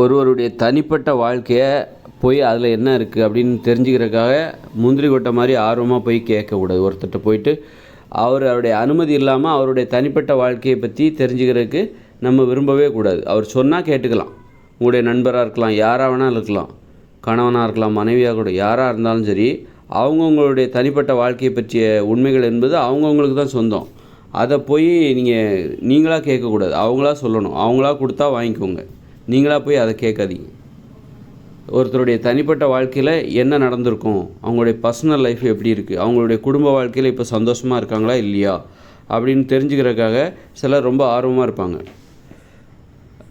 ஒருவருடைய தனிப்பட்ட வாழ்க்கையை போய் அதில் என்ன இருக்குது அப்படின்னு தெரிஞ்சுக்கிறதுக்காக முந்திரி கொட்டை மாதிரி ஆர்வமாக போய் கேட்கக்கூடாது ஒருத்தர்கிட்ட போயிட்டு அவர் அவருடைய அனுமதி இல்லாமல் அவருடைய தனிப்பட்ட வாழ்க்கையை பற்றி தெரிஞ்சுக்கிறதுக்கு நம்ம விரும்பவே கூடாது. அவர் சொன்னால் கேட்டுக்கலாம். உங்களுடைய நண்பராக இருக்கலாம் யாராக வேணாலும் இருக்கலாம் கணவனாக இருக்கலாம் மனைவியாக கூட யாராக இருந்தாலும் சரி அவங்கவுங்களுடைய தனிப்பட்ட வாழ்க்கையை பற்றிய உண்மைகள் என்பது அவங்கவுங்களுக்கு தான் சொந்தம். அதை போய் நீங்கள் நீங்களாக கேட்கக்கூடாது. அவங்களா சொல்லணும். அவங்களா கொடுத்தா வாங்கிக்கோங்க. நீங்களாக போய் அதை கேட்காதீங்க. ஒருத்தருடைய தனிப்பட்ட வாழ்க்கையில் என்ன நடந்திருக்கும் அவங்களுடைய பர்சனல் லைஃப் எப்படி இருக்குது அவங்களுடைய குடும்ப வாழ்க்கையில் இப்போ சந்தோஷமாக இருக்காங்களா இல்லையா அப்படின்னு தெரிஞ்சுக்கிறதுக்காக சிலர் ரொம்ப ஆர்வமாக இருப்பாங்க.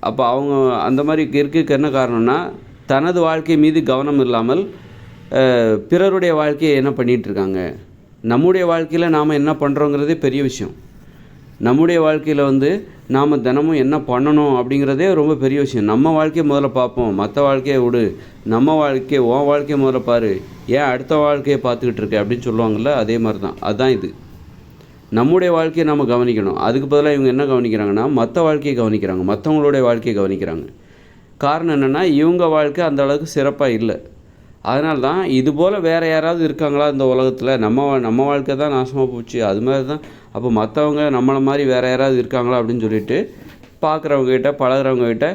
அப்போ அவங்க அந்த மாதிரி இருக்கிறதுக்கு என்ன காரணம்னா தனது வாழ்க்கை மீது கவனம் இல்லாமல் பிறருடைய வாழ்க்கையை என்ன பண்ணிகிட்ருக்காங்க நம்முடைய வாழ்க்கையில் நாம் என்ன பண்ணுறோங்கிறதே பெரிய விஷயம். நம்முடைய வாழ்க்கையில் வந்து நாம் தினமும் என்ன பண்ணணும் அப்படிங்கிறதே ரொம்ப பெரிய விஷயம். நம்ம வாழ்க்கையை முதல்ல பார்ப்போம். மற்ற வாழ்க்கையை விடு. நம்ம வாழ்க்கையை உன் வாழ்க்கையை முதல்ல பாரு. ஏன் அடுத்த வாழ்க்கையை பார்த்துக்கிட்டு இருக்க அப்படின்னு சொல்லுவாங்கள்ல அதே மாதிரி தான் அதுதான் இது. நம்முடைய வாழ்க்கையை நம்ம கவனிக்கணும். அதுக்கு பதிலாக இவங்க என்ன கவனிக்கிறாங்கன்னா மற்ற வாழ்க்கையை கவனிக்கிறாங்க. மற்றவங்களுடைய வாழ்க்கையை கவனிக்கிறாங்க. காரணம் என்னென்னா இவங்க வாழ்க்கை அந்த அளவுக்கு சிறப்பாக இல்லை. அதனால தான் இது போல் வேறு யாராவது இருக்காங்களா இந்த உலகத்தில்? நம்ம வா- நம்ம வாழ்க்கை தான் நாசமாக போச்சு. அது மாதிரி தான் அப்போ மற்றவங்க நம்மளை மாதிரி வேறு யாராவது இருக்காங்களா அப்படின்னு சொல்லிட்டு பார்க்குறவங்ககிட்ட பழகிறவங்ககிட்ட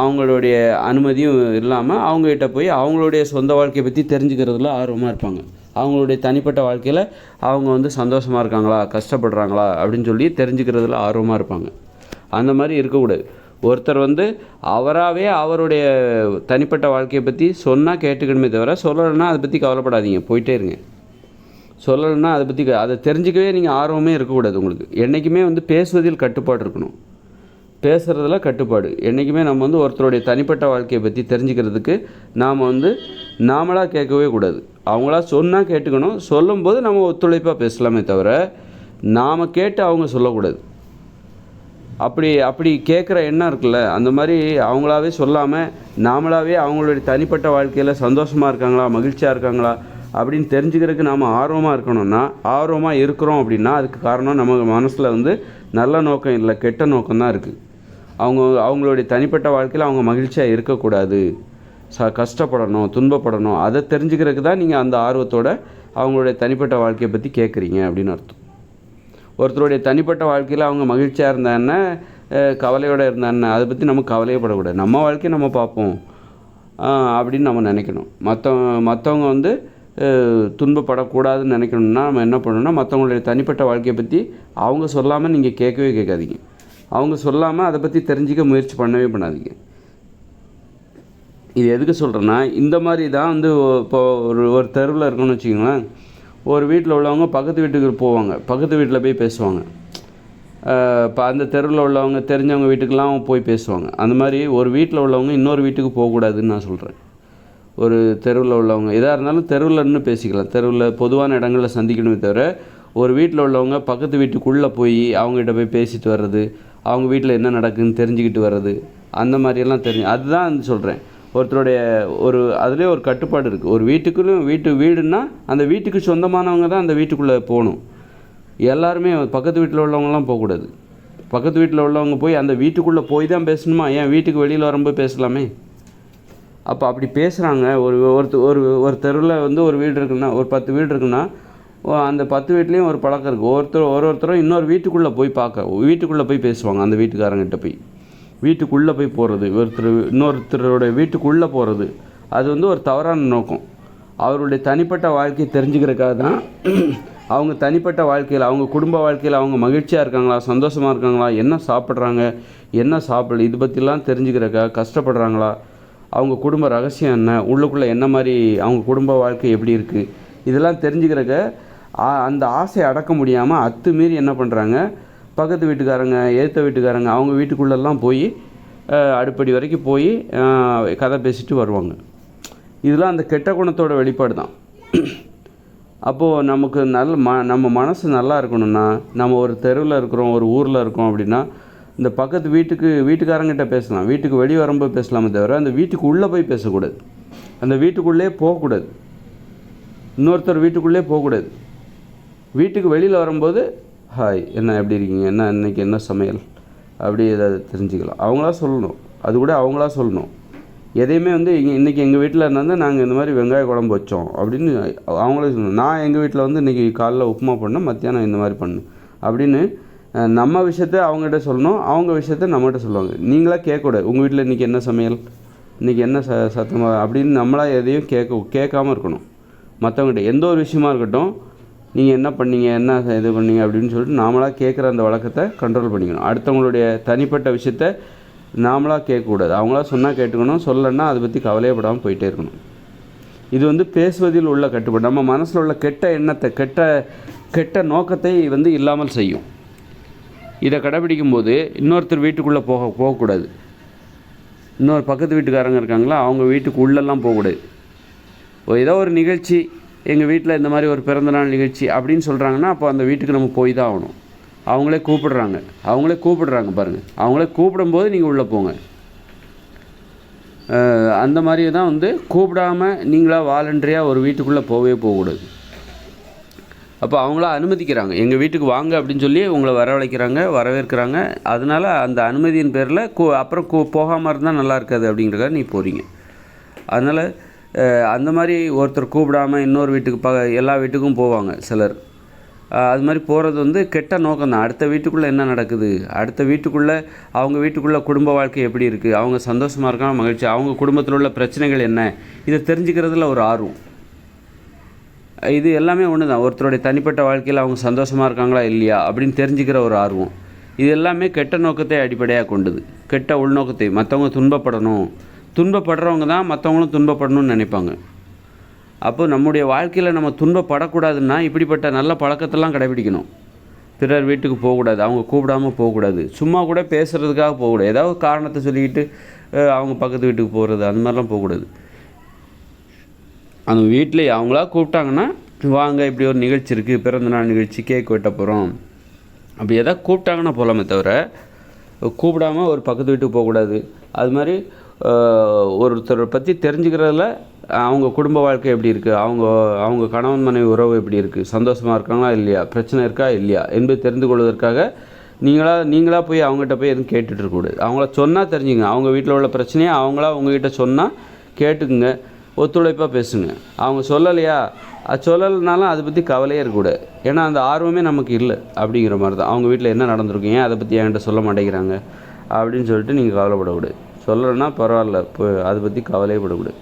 அவங்களுடைய அனுமதியும் இல்லாமல் அவங்ககிட்ட போய் அவங்களுடைய சொந்த வாழ்க்கையை பற்றி தெரிஞ்சுக்கிறதுல ஆர்வமாக இருப்பாங்க. அவங்களுடைய தனிப்பட்ட வாழ்க்கையில் அவங்க வந்து சந்தோஷமாக இருக்காங்களா? கஷ்டப்படுறாங்களா? அப்படின்னு சொல்லி தெரிஞ்சுக்கிறதுல ஆர்வமாக இருப்பாங்க. அந்த மாதிரி இருக்கக்கூடாது. ஒருத்தர் வந்து அவராகவே அவருடைய தனிப்பட்ட வாழ்க்கையை பற்றி சொன்னால் கேட்டுக்கணுமே தவிர சொல்லலைன்னா அதை பற்றி கவலைப்படாதீங்க. போயிட்டே இருங்க. சொல்லலைன்னா அதை பற்றி அதை தெரிஞ்சுக்கவே நீங்கள் ஆர்வமே இருக்கக்கூடாது உங்களுக்கு. என்றைக்குமே வந்து பேசுவதில் கட்டுப்பாடு இருக்கணும். பேசுகிறதுல கட்டுப்பாடு. என்றைக்குமே நம்ம வந்து ஒருத்தருடைய தனிப்பட்ட வாழ்க்கையை பற்றி தெரிஞ்சுக்கிறதுக்கு நாம் வந்து நாமளாக கேட்கவே கூடாது. அவங்களா சொன்னால் கேட்டுக்கணும். சொல்லும்போது நம்ம ஒத்துழைப்பாக பேசலாமே தவிர நாம் கேட்டு அவங்க சொல்லக்கூடாது. அப்படி அப்படி கேட்குற எண்ணம் இருக்குல்ல அந்த மாதிரி அவங்களாவே சொல்லாமல் நாமளாவே அவங்களுடைய தனிப்பட்ட வாழ்க்கையில் சந்தோஷமாக இருக்காங்களா மகிழ்ச்சியாக இருக்காங்களா அப்படின்னு தெரிஞ்சுக்கிறதுக்கு நாம் ஆர்வமாக இருக்கணும்னா ஆர்வமாக இருக்கிறோம் அப்படின்னா அதுக்கு காரணம் நம்ம மனசில் வந்து நல்ல நோக்கம் இல்லை கெட்ட நோக்கம் தான் இருக்குது அவங்க அவங்களுடைய தனிப்பட்ட வாழ்க்கையில் அவங்க மகிழ்ச்சியாக இருக்கக்கூடாது. ச கஷ்டப்படணும் துன்பப்படணும் அதை தெரிஞ்சுக்கிறதுக்கு தான் நீங்கள் அந்த ஆர்வத்தோட அவங்களுடைய தனிப்பட்ட வாழ்க்கையை பற்றி கேட்குறீங்க அப்படின்னு அர்த்தம். ஒருத்தருடைய தனிப்பட்ட வாழ்க்கையில் அவங்க மகிழ்ச்சியாக இருந்தாங்கன்னா கவலையோடு இருந்தாங்கன்னா அதை பற்றி நம்ம கவலையே படக்கூடாது நம்ம வாழ்க்கையை நம்ம பார்ப்போம். அப்படின்னு நம்ம நினைக்கணும். மற்ற மற்றவங்க வந்து துன்பப்படக்கூடாதுன்னு நினைக்கணும்னா நம்ம என்ன பண்ணணும்னா மற்றவங்களுடைய தனிப்பட்ட வாழ்க்கையை பற்றி அவங்க சொல்லாமல் நீங்கள் கேட்கவே கேட்காதீங்க. அவங்க சொல்லாமல் அதை பற்றி தெரிஞ்சிக்க முயற்சி பண்ணவே பண்ணாதீங்க. இது எதுக்கு சொல்கிறேன்னா இந்த மாதிரி தான் வந்து இப்போ ஒரு ஒரு தெருவில் இருக்குன்னு வச்சுக்கோங்களேன். ஒரு வீட்டில் உள்ளவங்க பக்கத்து வீட்டுக்கு போவாங்க. பக்கத்து வீட்டில் போய் பேசுவாங்க. இப்போ அந்த தெருவில் உள்ளவங்க தெரிஞ்சவங்க வீட்டுக்கெல்லாம் போய் பேசுவாங்க. அந்த மாதிரி ஒரு வீட்டில் உள்ளவங்க இன்னொரு வீட்டுக்கு போகக்கூடாதுன்னு நான் சொல்கிறேன் ஒரு தெருவில் உள்ளவங்க எதாக இருந்தாலும் தெருவில் நின்று பேசிக்கலாம். தெருவில் பொதுவான இடங்களில் சந்திக்கணுமே தவிர ஒரு வீட்டில் உள்ளவங்க பக்கத்து வீட்டுக்குள்ளே போய் அவங்ககிட்ட போய் பேசிட்டு வர்றது அவங்க வீட்டில் என்ன நடக்குதுன்னு தெரிஞ்சுக்கிட்டு வர்றது அந்த மாதிரியெல்லாம் தெரிஞ்சு அதுதான் சொல்கிறேன் ஒருத்தருடைய ஒரு அதுலேயே ஒரு கட்டுப்பாடு இருக்குது ஒரு வீட்டுக்குள்ளும் வீட்டு வீடுன்னா அந்த வீட்டுக்கு சொந்தமானவங்க தான் அந்த வீட்டுக்குள்ளே போகணும். எல்லாருமே பக்கத்து வீட்டில் உள்ளவங்கலாம் போகக்கூடாது. பக்கத்து வீட்டில் உள்ளவங்க போய் அந்த வீட்டுக்குள்ளே போய் தான் பேசணுமா? ஏன் வீட்டுக்கு வெளியில் வரும்போது பேசலாமே? அப்போ அப்படி பேசுகிறாங்க ஒரு ஒருத்த ஒரு ஒரு தெருவில் வந்து ஒரு வீடு இருக்குன்னா ஒரு பத்து வீடு இருக்குன்னா அந்த பத்து வீட்லேயும் ஒரு பழக்கம் இருக்குது ஒருத்தர் ஒரு ஒருத்தரும் இன்னொரு வீட்டுக்குள்ளே போய் பார்க்க வீட்டுக்குள்ளே போய் பேசுவாங்க அந்த வீட்டுக்காரங்கிட்ட போய். வீட்டுக்குள்ளே போய் போகிறது ஒருத்தர் இன்னொருத்தரோட வீட்டுக்குள்ளே போகிறது அது வந்து ஒரு தவறான நோக்கம். அவருடைய தனிப்பட்ட வாழ்க்கையை தெரிஞ்சுக்கிறதுக்காக தான் அவங்க தனிப்பட்ட வாழ்க்கையில் அவங்க குடும்ப வாழ்க்கையில் அவங்க மகிழ்ச்சியாக இருக்காங்களா சந்தோஷமாக இருக்காங்களா என்ன சாப்பிட்றாங்க என்ன சாப்பிடல இது பற்றிலாம் தெரிஞ்சுக்கிறக்கா கஷ்டப்படுறாங்களா அவங்க குடும்ப ரகசியம் என்ன உள்ளுக்குள்ளே என்ன மாதிரி அவங்க குடும்ப வாழ்க்கை எப்படி இருக்குது இதெல்லாம் தெரிஞ்சுக்கிறக்க ஆ- அந்த ஆசையை அடக்க முடியாமல் அத்துமீறி என்ன பண்ணுறாங்க பக்கத்து வீட்டுக்காரங்க ஏற்ற வீட்டுக்காரங்க அவங்க வீட்டுக்குள்ளெல்லாம் போய் அடுப்படி வரைக்கும் போய் கதை பேசிட்டு வருவாங்க. இதெல்லாம் அந்த கெட்ட குணத்தோட வெளிப்பாடு தான் அப்போது நமக்கு நல்ல ம நம்ம மனசு நல்லா இருக்கணும்னா நம்ம ஒரு தெருவில் இருக்கிறோம் ஒரு ஊரில் இருக்கோம் அப்படின்னா இந்த பக்கத்து வீட்டுக்கு வீட்டுக்காரங்கிட்ட பேசலாம். வீட்டுக்கு வெளியே வரும்போது பேசலாமே தவிர அந்த வீட்டுக்கு உள்ளே போய் பேசக்கூடாது. அந்த வீட்டுக்குள்ளே போகக்கூடாது. இன்னொருத்தர் வீட்டுக்குள்ளே போகக்கூடாது. வீட்டுக்கு வெளியில் வரும்போது ஹாய் என்ன எப்படி இருக்கீங்க? என்ன இன்னைக்கு என்ன சமையல்? அப்படி ஏதாவது தெரிஞ்சுக்கலாம். அவங்களா சொல்லணும். அது கூட அவங்களா சொல்லணும். எதையுமே வந்து இங்கே இன்றைக்கி எங்கள் வீட்டில் இருந்தால் நாங்கள் இந்த மாதிரி வெங்காய குழம்பு வச்சோம் அப்படின்னு அவங்களே சொல்லணும். நான் எங்கள் வீட்டில் வந்து இன்றைக்கி காலைல உப்புமா பண்ணேன் மத்தியானம் இந்த மாதிரி பண்ணேன் அப்படின்னு நம்ம விஷயத்த அவங்ககிட்ட சொல்லணும். அவங்க விஷயத்த நம்மகிட்ட சொல்லுவாங்க. நீங்களா கேட்கக்கூடாது உங்கள் வீட்டில் இன்றைக்கி என்ன சமையல்? இன்றைக்கி என்ன ச சத்தமாக அப்படின்னு நம்மளாக எதையும் கேட்க கேட்காம இருக்கணும். மற்றவங்ககிட்ட எந்த ஒரு விஷயமா இருக்கட்டும் நீங்கள் என்ன பண்ணீங்க என்ன இது பண்ணீங்க அப்படின்னு சொல்லிட்டு நாமளாக கேட்குற அந்த வழக்கத்தை கண்ட்ரோல் பண்ணிக்கணும். அடுத்தவங்களுடைய தனிப்பட்ட விஷயத்த நாமளாக கேட்கக்கூடாது அவங்களா சொன்னால் கேட்டுக்கணும் சொல்லலைன்னா அதை பற்றி கவலையப்படாமல் போயிட்டே இருக்கணும். இது வந்து பேசுவதில் உள்ள கட்டுப்பாடு. நம்ம மனசில் உள்ள கெட்ட எண்ணத்தை கெட்ட கெட்ட நோக்கத்தை வந்து இல்லாமல் செய்யும். இதை கடைபிடிக்கும் போது இன்னொருத்தர் வீட்டுக்குள்ளே போக போகக்கூடாது. இன்னொரு பக்கத்து வீட்டுக்காரங்க இருக்காங்களா அவங்க வீட்டுக்கு உள்ளெல்லாம் போகக்கூடாது. ஒரு ஏதோ ஒரு நிகழ்ச்சி எங்கள் வீட்டில் இந்த மாதிரி ஒரு பிறந்தநாள் நிகழ்ச்சி அப்படின்னு சொல்கிறாங்கன்னா அப்போ அந்த வீட்டுக்கு நம்ம போய் தான் ஆகணும். அவங்களே கூப்பிடுறாங்க. அவங்களே கூப்பிடுறாங்க பாருங்கள் அவங்களே கூப்பிடும்போது நீங்கள் உள்ளே போங்க. அந்த மாதிரி தான் வந்து கூப்பிடாம நீங்களாக வாலண்டரியாக ஒரு வீட்டுக்குள்ளே போகவே போகக்கூடாது. அப்போ அவங்களா அனுமதிக்கிறாங்க. எங்கள் வீட்டுக்கு வாங்க அப்படின்னு சொல்லி உங்களை வரவழைக்கிறாங்க வரவேற்கிறாங்க. அதனால அந்த அனுமதியின் பேரில் கூ அப்புறம் கூ போகாமல் இருந்தால் நல்லா இருக்காது அப்படிங்கிறக்காக நீ போகிறீங்க அதனால் அந்த மாதிரி ஒருத்தர் கூப்பிடாம இன்னொரு வீட்டுக்கு ப எல்லா வீட்டுக்கும் போவாங்க சிலர். அது மாதிரி போகிறது வந்து கெட்ட நோக்கம் தான் அடுத்த வீட்டுக்குள்ளே என்ன நடக்குது? அடுத்த வீட்டுக்குள்ளே அவங்க வீட்டுக்குள்ளே குடும்ப வாழ்க்கை எப்படி இருக்குது அவங்க சந்தோஷமாக இருக்காங்க மகிழ்ச்சி. அவங்க குடும்பத்தில் உள்ள பிரச்சனைகள் என்ன? இதை தெரிஞ்சுக்கிறதுல ஒரு ஆர்வம். இது எல்லாமே ஒன்று தான் ஒருத்தருடைய தனிப்பட்ட வாழ்க்கையில் அவங்க சந்தோஷமாக இருக்காங்களா இல்லையா அப்படின்னு தெரிஞ்சுக்கிற ஒரு ஆர்வம். இது எல்லாமே கெட்ட நோக்கத்தை அடிப்படையாக கொண்டது. கெட்ட உள்நோக்கத்தை. மற்றவங்க துன்பப்படணும். துன்பப்படுறவங்க தான் மற்றவங்களும் துன்பப்படணும்னு நினைப்பாங்க. அப்போ நம்முடைய வாழ்க்கையில் நம்ம துன்பப்படக்கூடாதுன்னா இப்படிப்பட்ட நல்ல பழக்கத்தெல்லாம் கடைபிடிக்கணும். பிறர் வீட்டுக்கு போகக்கூடாது அவங்க கூப்பிடாம போகக்கூடாது. சும்மா கூட பேசுகிறதுக்காக போகக்கூடாது. ஏதாவது காரணத்தை சொல்லிக்கிட்டு அவங்க பக்கத்து வீட்டுக்கு போகிறது அந்த மாதிரிலாம் போகக்கூடாது. அந்த வீட்டில் அவங்களா கூப்பிட்டாங்கன்னா வாங்க இப்படி ஒரு நிகழ்ச்சி இருக்குது பிறந்தநாள் நிகழ்ச்சி கேக் வெட்ட போகிறோம் அப்படி எதாவது கூப்பிட்டாங்கன்னா போகலாமே தவிர கூப்பிடாம ஒரு பக்கத்து வீட்டுக்கு போகக்கூடாது. அது மாதிரி ஒருத்தரை பற்றி தெரிஞ்சுக்கிறதுல அவங்க குடும்ப வாழ்க்கை எப்படி இருக்குது அவங்க அவங்க கணவன் மனைவி உறவு எப்படி இருக்குது சந்தோஷமாக இருக்காங்களா இல்லையா? பிரச்சனை இருக்கா இல்லையா? என்பது தெரிந்து கொள்வதற்காக நீங்களா நீங்களா போய் அவங்ககிட்ட போய் எதுவும் கேட்டுட்டு இருக்கக்கூடாது அவங்கள சொன்னால் தெரிஞ்சுங்க. அவங்க வீட்டில் உள்ள பிரச்சனையை அவங்களா உங்ககிட்ட சொன்னால் கேட்டுக்குங்க. ஒத்துழைப்பாக பேசுங்க. அவங்க சொல்லலையா? அது சொல்லலைனாலும் அதை பற்றி கவலையே இருக்கக்கூடாது ஏன்னா அந்த ஆர்வமே நமக்கு இல்லை அப்படிங்கிற மாதிரி தான் அவங்க வீட்டில் என்ன நடந்திருக்கு? ஏன் அதை பற்றி என்கிட்ட சொல்ல மாட்டேங்கிறாங்க? அப்படின்னு சொல்லிட்டு நீங்கள் கவலைப்படக்கூடாது சொல்லலைன்னா பரவாயில்ல இப்போ அதை பற்றி கவலையே படக்கூடாது.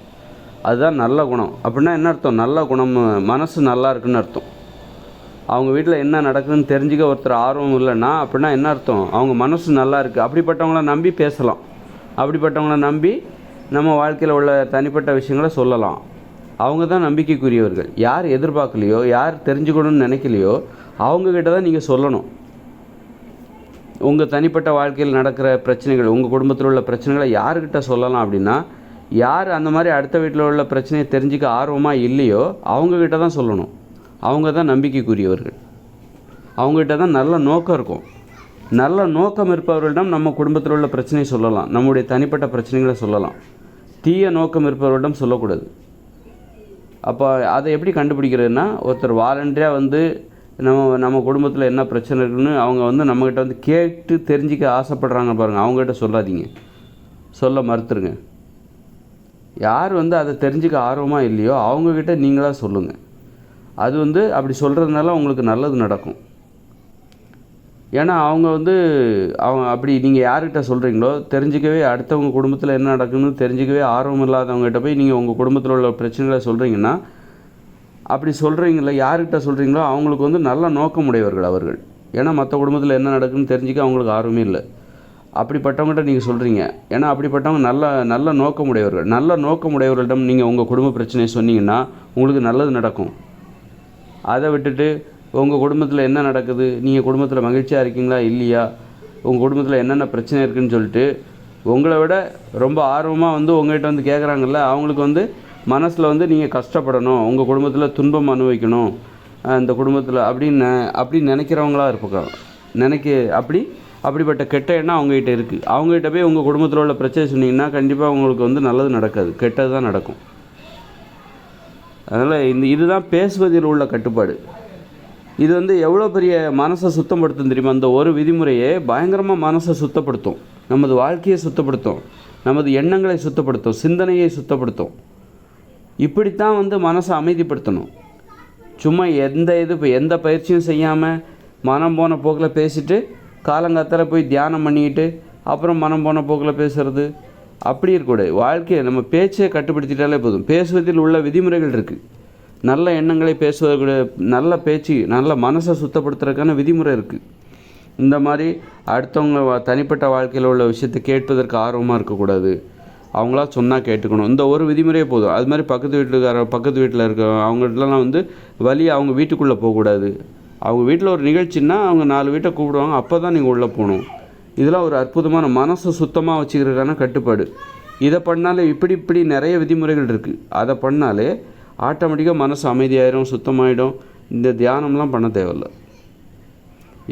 அதுதான் நல்ல குணம். அப்படின்னா என்ன அர்த்தம்? நல்ல குணம் மனசு நல்லா இருக்குன்னு அர்த்தம். அவங்க வீட்டில் என்ன நடக்குதுன்னு தெரிஞ்சுக்க ஒருத்தர் ஆர்வம் இல்லைன்னா அப்படின்னா என்ன அர்த்தம்? அவங்க மனசு நல்லா இருக்குது அப்படிப்பட்டவங்கள நம்பி பேசலாம். அப்படிப்பட்டவங்கள நம்பி நம்ம வாழ்க்கையில் உள்ள தனிப்பட்ட விஷயங்களை சொல்லலாம். அவங்க தான் நம்பிக்கைக்குரியவர்கள். யார் எதிர்பார்க்கலையோ யார் தெரிஞ்சுக்கணும்னு நினைக்கலையோ அவங்கக்கிட்ட தான் நீங்கள் சொல்லணும். உங்கள் தனிப்பட்ட வாழ்க்கையில் நடக்கிற பிரச்சனைகள் உங்கள் குடும்பத்தில் உள்ள பிரச்சனைகளை யாருக்கிட்ட சொல்லலாம் அப்படின்னா யார் அந்த மாதிரி அடுத்த வீட்டில் உள்ள பிரச்சனையை தெரிஞ்சுக்க ஆர்வமாக இல்லையோ அவங்கக்கிட்ட தான் சொல்லணும். அவங்க தான் நம்பிக்கைக்குரியவர்கள். அவங்ககிட்ட தான் நல்ல நோக்கம் இருக்கும். நல்ல நோக்கம் இருப்பவர்களிடம் நம்ம குடும்பத்தில் உள்ள பிரச்சனையை சொல்லலாம். நம்முடைய தனிப்பட்ட பிரச்சனைகளை சொல்லலாம். தீய நோக்கம் இருப்பவர்களிடம் சொல்லக்கூடாது. அப்போ அதை எப்படி கண்டுபிடிக்கிறதுனா ஒருத்தர் வாலண்டியாக வந்து நம்ம நம்ம குடும்பத்தில் என்ன பிரச்சனை இருக்குன்னு அவங்க வந்து நம்மக்கிட்ட வந்து கேட்டு தெரிஞ்சிக்க ஆசைப்படுறாங்க பாருங்கள் அவங்ககிட்ட சொல்லாதீங்க. சொல்ல மறுத்துருங்க. யார் வந்து அதை தெரிஞ்சுக்க ஆர்வமாக இல்லையோ அவங்கக்கிட்ட நீங்களாக சொல்லுங்கள் அது வந்து அப்படி சொல்கிறதுனால உங்களுக்கு நல்லது நடக்கும். ஏன்னா அவங்க வந்து அவங்க அப்படி நீங்கள் யார்கிட்ட சொல்கிறீங்களோ தெரிஞ்சிக்கவே அடுத்தவங்க குடும்பத்தில் என்ன நடக்குன்னு தெரிஞ்சிக்கவே ஆர்வம் இல்லாதவங்ககிட்ட போய் நீங்கள் உங்கள் குடும்பத்தில் உள்ள பிரச்சனைகளை சொல்கிறீங்கன்னா அப்படி சொல்கிறீங்கள யார்கிட்ட சொல்கிறீங்களோ அவங்களுக்கு வந்து நல்ல நோக்கம் உடையவர்கள் அவர்கள். ஏன்னா மற்ற குடும்பத்தில் என்ன நடக்குன்னு தெரிஞ்சுக்க அவங்களுக்கு ஆர்வமே இல்லை. அப்படிப்பட்டவங்ககிட்ட நீங்கள் சொல்கிறீங்க ஏன்னா அப்படிப்பட்டவங்க நல்ல நல்ல நோக்கமுடையவர்கள். நல்ல நோக்கமுடையவர்களிடம் நீங்கள் உங்கள் குடும்ப பிரச்சனையை சொன்னீங்கன்னா உங்களுக்கு நல்லது நடக்கும். அதை விட்டுட்டு உங்கள் குடும்பத்தில் என்ன நடக்குது? நீங்கள் குடும்பத்தில் மகிழ்ச்சியாக இருக்கீங்களா? இல்லையா? உங்கள் குடும்பத்தில் என்னென்ன பிரச்சனை இருக்குதுன்னு சொல்லிட்டு உங்களை விட ரொம்ப ஆர்வமாக வந்து உங்கள்கிட்ட வந்து கேட்குறாங்கல்ல அவங்களுக்கு வந்து மனசில் வந்து நீங்கள் கஷ்டப்படணும் உங்கள் குடும்பத்தில் துன்பம் அனுபவிக்கணும் அந்த இந்த குடும்பத்தில் அப்படின்னு அப்படி நினைக்கிறவங்களா இருப்பாங்க. நினைக்க அப்படி அப்படிப்பட்ட கெட்ட எண்ணம் அவங்ககிட்ட இருக்குது அவங்ககிட்ட போய் உங்கள் குடும்பத்தில் உள்ள பிரச்சனை சொன்னீங்கன்னா கண்டிப்பாக உங்களுக்கு வந்து நல்லது நடக்காது. கெட்டது தான் நடக்கும். அதனால் இந்த இதுதான் பேசுவதில் உள்ள கட்டுப்பாடு. இது வந்து எவ்வளோ பெரிய மனசை சுத்தப்படுத்தும் தெரியுமா? அந்த ஒரு விதிமுறையே பயங்கரமாக மனசை சுத்தப்படுத்தும். நமது வாழ்க்கையை சுத்தப்படுத்தும். நமது எண்ணங்களை சுத்தப்படுத்தும். சிந்தனையை சுத்தப்படுத்தும். இப்படித்தான் வந்து மனசை அமைதிப்படுத்தணும். சும்மா எந்த இது இப்போ எந்த பயிற்சியும் செய்யாமல் மனம் போன போக்கில் பேசிட்டு காலங்காத்தால போய் தியானம் பண்ணிக்கிட்டு அப்புறம் மனம் போன போக்கில் பேசுறது. அப்படி இருக்கக்கூடாது. வாழ்க்கையை நம்ம பேச்சை கட்டுப்படுத்திட்டாலே போதும். பேசுவதில் உள்ள விதிமுறைகள் இருக்குது நல்ல எண்ணங்களை பேசுவதற்கு நல்ல பேச்சு நல்ல மனசை சுத்தப்படுத்துறதுக்கான விதிமுறை இருக்குது இந்த மாதிரி அடுத்தவங்க வா- தனிப்பட்ட வாழ்க்கையில் உள்ள விஷயத்தை கேட்பதற்கு ஆர்வமாக இருக்கக்கூடாது. அவங்களா சொன்னால் கேட்டுக்கணும். இந்த ஒரு விதிமுறையே போதும். அது மாதிரி பக்கத்து வீட்டுக்கார பக்கத்து வீட்டில் இருக்க அவங்கள்ட்டலாம் வந்து வழி அவங்க வீட்டுக்குள்ளே போகக்கூடாது. அவங்க வீட்டில் ஒரு நிகழ்ச்சின்னா அவங்க நாலு வீட்டை கூப்பிடுவாங்க. அப்போ தான் நீங்கள் உள்ளே போகணும். இதெல்லாம் ஒரு அற்புதமான மனசை சுத்தமாக வச்சுக்கிறதுக்கான கட்டுப்பாடு. இதை பண்ணாலே இப்படி இப்படி நிறைய விதிமுறைகள் இருக்குது அதை பண்ணாலே ஆட்டோமேட்டிக்காக மனசு அமைதியாயிரும் சுத்தமாயிடும். இந்த தியானம்லாம் பண்ண தேவையில்ல.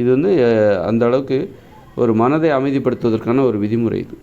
இது வந்து அந்த அளவுக்கு ஒரு மனதை அமைதிப்படுத்துவதற்கான ஒரு விதிமுறை இது.